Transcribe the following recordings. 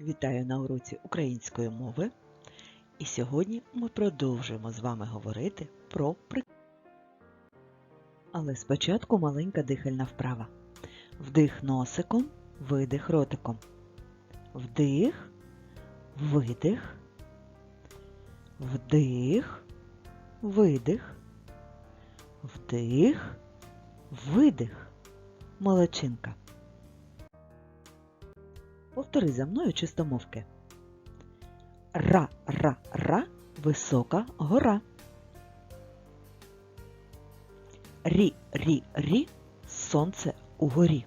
Вітаю на уроці української мови. І сьогодні ми продовжуємо з вами говорити про при... Але спочатку маленька дихальна вправа. Вдих носиком, видих ротиком. Вдих, видих, вдих, видих, вдих, видих. Молодчинка. Повтори за мною чистомовки. Ра-ра-ра висока гора. Рі-рі-рі сонце угорі.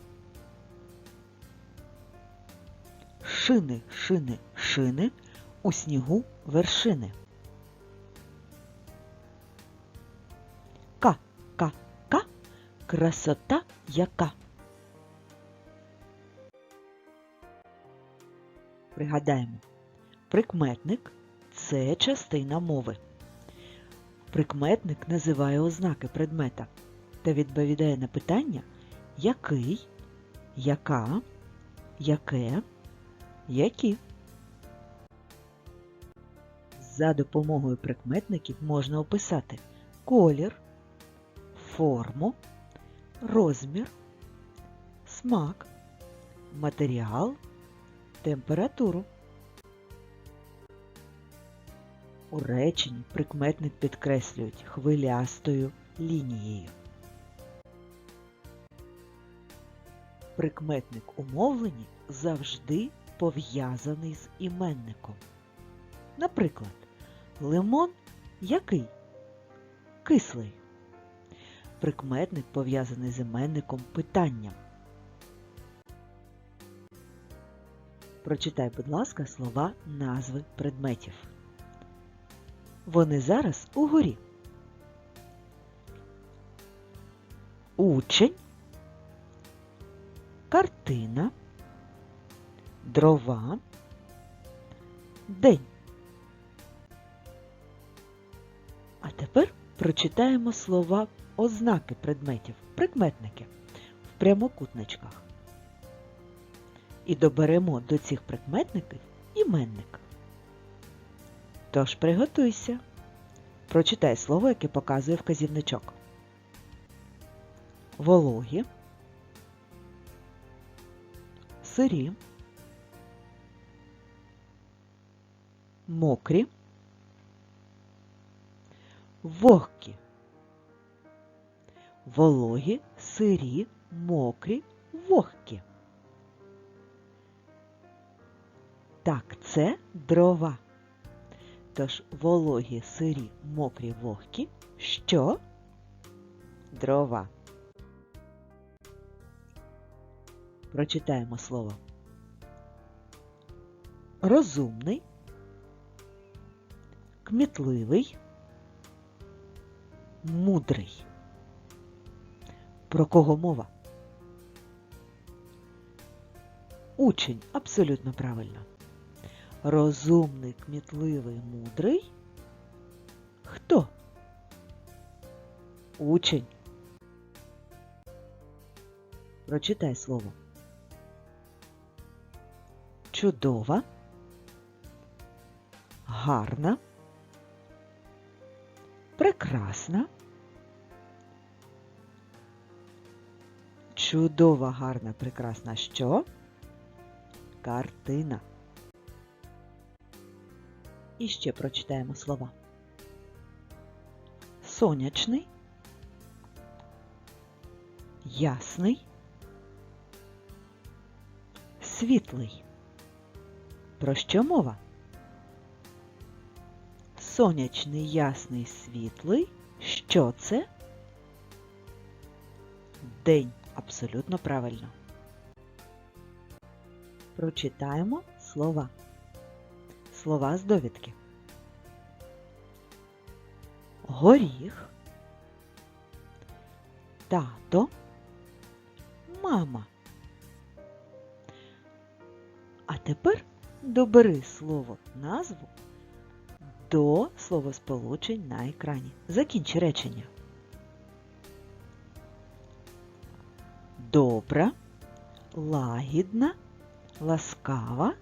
Шини, шини, шини у снігу вершини. Ка-ка-ка красота яка. Пригадаємо, прикметник це частина мови. Прикметник називає ознаки предмета та відповідає на питання який, яка, яке, які. За допомогою прикметників можна описати колір, форму, розмір, смак, матеріал температуру. У реченні прикметник підкреслюють хвилястою лінією. Прикметник у мовленні завжди пов'язаний з іменником. Наприклад, лимон який? Кислий. Прикметник пов'язаний з іменником питанням. Прочитай, будь ласка, слова назви предметів. Вони зараз угорі. Учень, картина, дрова, день. А тепер прочитаємо слова ознаки предметів, прикметники в прямокутничках і доберемо до цих прикметників іменник. Тож приготуйся. Прочитай слово, яке показує вказівничок. Вологі, сирі, мокрі, вогкі. Вологі, сирі, мокрі, вогкі. Так, це дрова. Тож вологі, сирі, мокрі, вогкі. Що? Дрова. Прочитаємо слово. Розумний, кмітливий, мудрий. Про кого мова? Учень абсолютно правильно. Розумний, кмітливий, мудрий. Хто? Учень. Прочитай слово. Чудова, гарна, прекрасна. Чудова, гарна, прекрасна що? Картина. І ще прочитаємо слова. Сонячний, ясний, світлий. Про що мова? Сонячний, ясний, світлий. Що це? День. Абсолютно правильно. Прочитаємо слова слова з довідки. Горіх, тато, мама. А тепер добери слово назву до словосполучень на екрані. Закінчи речення. Добра, лагідна, ласкава,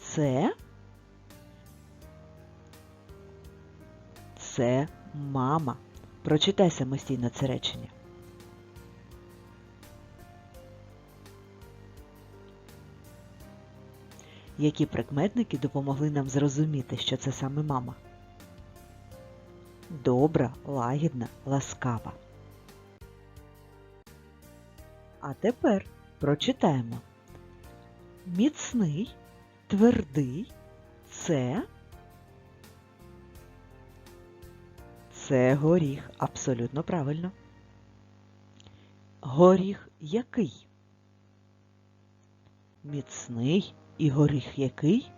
Це це мама. Прочитай самостійно це речення. Які прикметники допомогли нам зрозуміти, що це саме мама? Добра, лагідна, ласкава. А тепер прочитаємо. Міцний, твердий, це. Це горіх. Абсолютно правильно. Горіх який? Міцний і горіх який?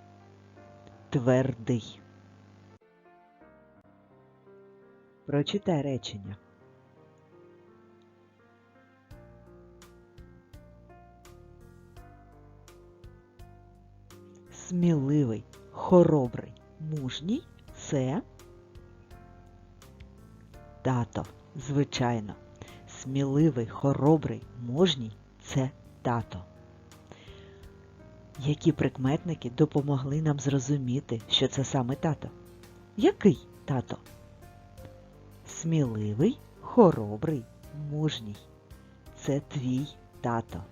Твердий. Прочитай речення. Сміливий, хоробрий, мужній це тато, звичайно. Сміливий, хоробрий, мужній це тато. Які прикметники допомогли нам зрозуміти, що це саме тато? Який тато? Сміливий, хоробрий, мужній. Це твій тато.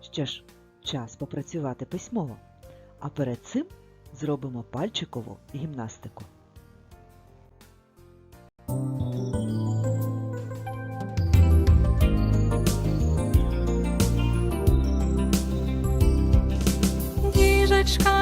Що ж, час попрацювати письмово. А перед цим зробимо пальчикову гімнастику. Їжачка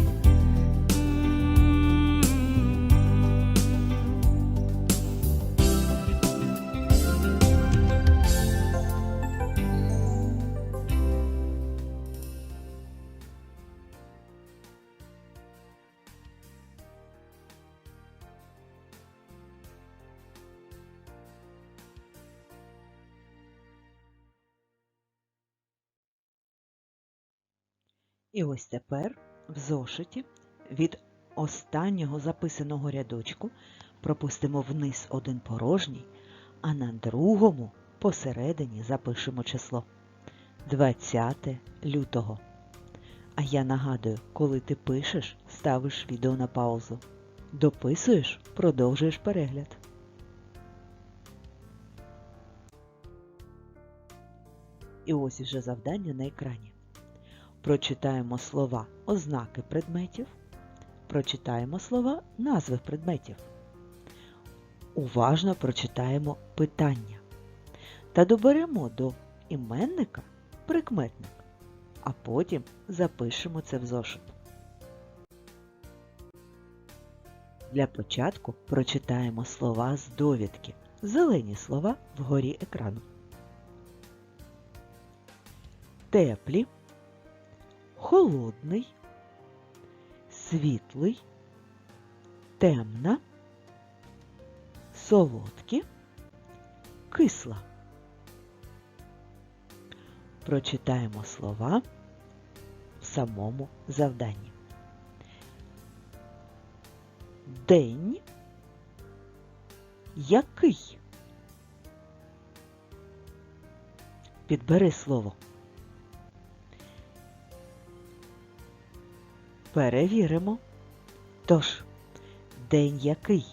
І ось тепер в зошиті від останнього записаного рядочку пропустимо вниз один порожній, а на другому посередині запишемо число 20 лютого. А я нагадую, коли ти пишеш, ставиш відео на паузу. Дописуєш, продовжуєш перегляд. І ось уже завдання на екрані. Прочитаємо слова ознаки предметів. Прочитаємо слова назви предметів. Уважно прочитаємо питання. Та доберемо до іменника прикметник, а потім запишемо це в зошит. Для початку прочитаємо слова з довідки. Зелені слова вгорі екрану. Теплі холодний, світлий, темна, солодкі, кисла. Прочитаємо слова в самому завданні. День який? Підбери слово. Перевіримо. Тож, день який?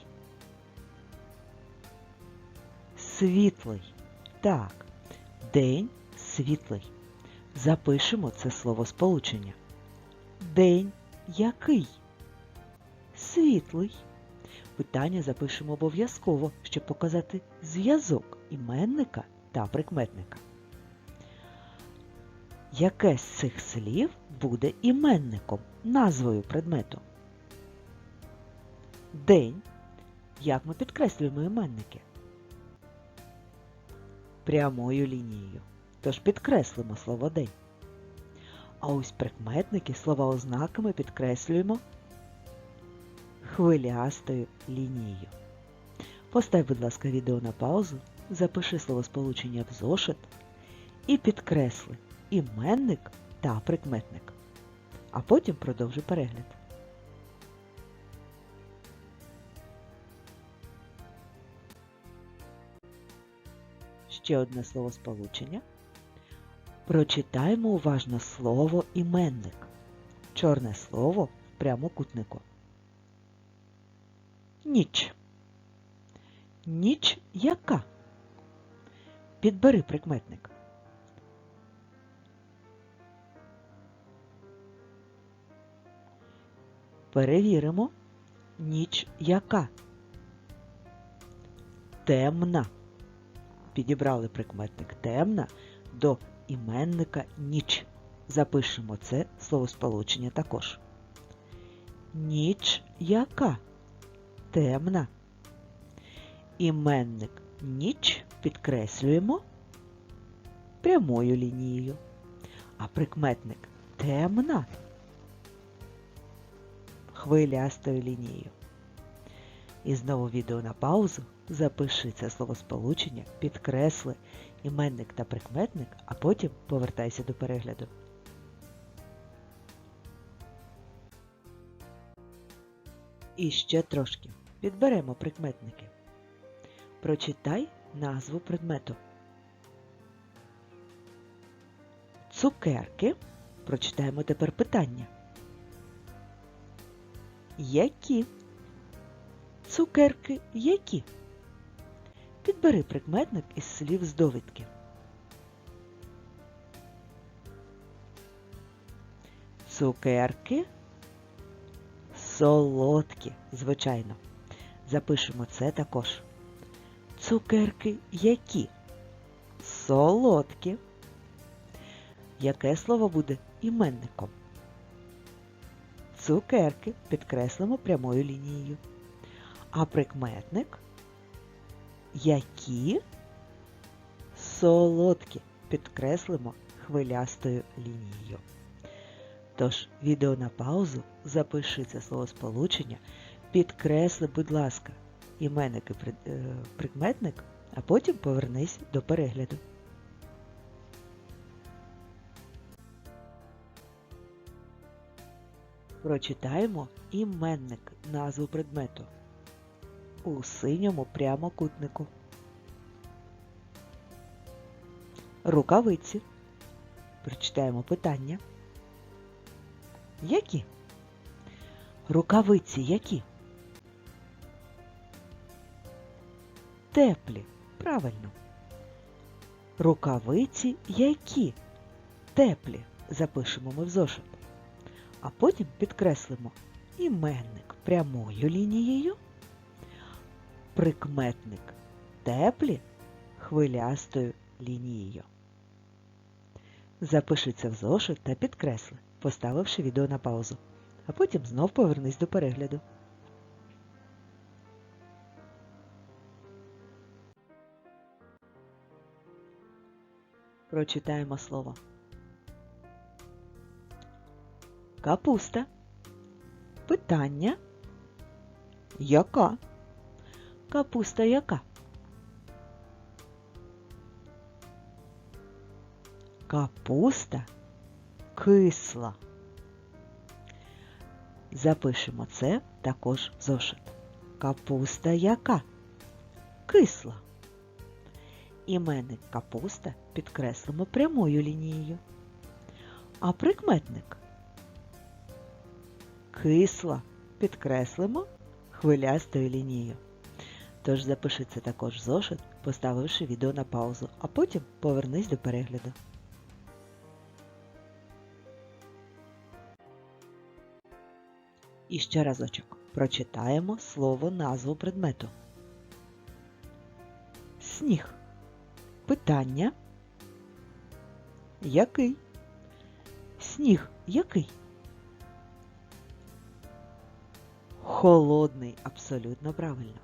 Світлий. Так, день світлий. Запишемо це слово сполучення. День який? Світлий. Питання запишемо обов'язково, щоб показати зв'язок іменника та прикметника. Яке з цих слів буде іменником, назвою предмету? День. Як ми підкреслюємо іменники? Прямою лінією. Тож підкреслимо слово день. А ось прикметники слова ознаками підкреслюємо хвилястою лінією. Постав, будь ласка, відео на паузу, запиши словосполучення в зошит і підкресли іменник та прикметник. А потім продовжуй перегляд. Ще одне словосполучення. Прочитаємо уважно слово іменник. Чорне слово в прямокутнику. Ніч. Ніч яка? Підбери прикметник. Перевіримо. Ніч яка? Темна. Підібрали прикметник темна до іменника ніч. Запишемо це словосполучення також. Ніч яка? Темна. Іменник ніч підкреслюємо прямою лінією, а прикметник темна хвилястою лінією. І знову відео на паузу. Запиши це словосполучення, підкресли іменник та прикметник, а потім повертайся до перегляду. І ще трошки. Підберемо прикметники. Прочитай назву предмету. Цукерки. Прочитаємо тепер питання. Які? Цукерки які? Підбери прикметник із слів з довідки. Цукерки солодкі, звичайно. Запишемо це також. Цукерки які? Солодкі. Яке слово буде іменником? Цукерки підкреслимо прямою лінією. А прикметник які солодкі підкреслимо хвилястою лінією. Тож, відео на паузу, запиши це словосполучення, підкресли, будь ласка, іменник і е, прикметник, а потім повернись до перегляду. Прочитаємо іменник назву предмету у синьому прямокутнику. Рукавиці. Прочитаємо питання. Які? Рукавиці які? Теплі. Правильно. Рукавиці які? Теплі. Запишемо ми в зошит. А потім підкреслимо іменник прямою лінією, прикметник теплі хвилястою лінією. Запиши це в зошит та підкресли, поставивши відео на паузу, а потім знов повернись до перегляду. Прочитаємо слово. Капуста. Питання. Яка? Капуста яка? Капуста кисла. Запишемо це також в зошит. Капуста яка? Кисла. Іменник капуста підкреслимо прямою лінією. А прикметник кисла підкреслимо хвилястою лінією. Тож запиши це також зошит, поставивши відео на паузу, а потім повернись до перегляду. І ще разочок прочитаємо слово назву предмету. Сніг. Питання. Який? Сніг який? Холодний, абсолютно правильно.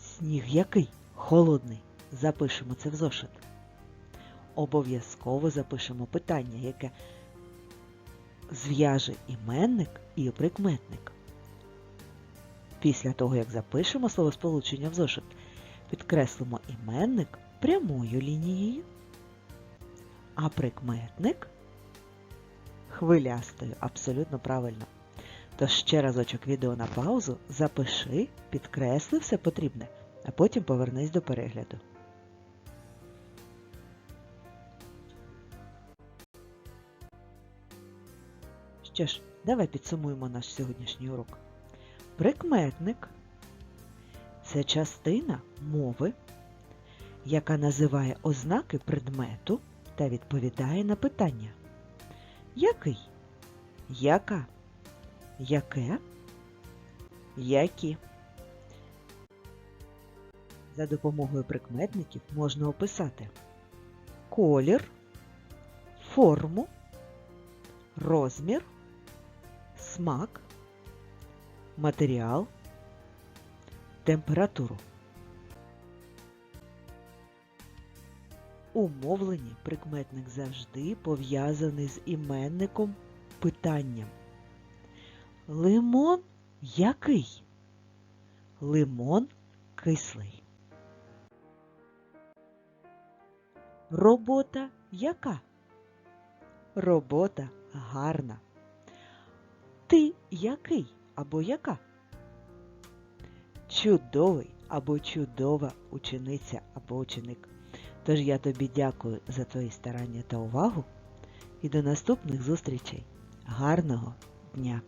Сніг який? Холодний. Запишемо це в зошит. Обов'язково запишемо питання, яке зв'яже іменник і прикметник. Після того, як запишемо словосполучення в зошит, підкреслимо іменник прямою лінією, а прикметник хвилястою, абсолютно правильно. Тож ще разочок відео на паузу, запиши, підкресли все потрібне, а потім повернись до перегляду. Що ж, давай підсумуємо наш сьогоднішній урок. Прикметник це частина мови, яка називає ознаки предмету та відповідає на питання. Який? Яка? Яке? Які? За допомогою прикметників можна описати колір, форму, розмір, смак, матеріал, температуру. У мовленні прикметник завжди пов'язаний з іменником питанням. Лимон який? Лимон кислий. Робота яка? Робота гарна. Ти який або яка? Чудовий або чудова учениця або ученик. Тож я тобі дякую за твої старання та увагу і до наступних зустрічей. Гарного дня!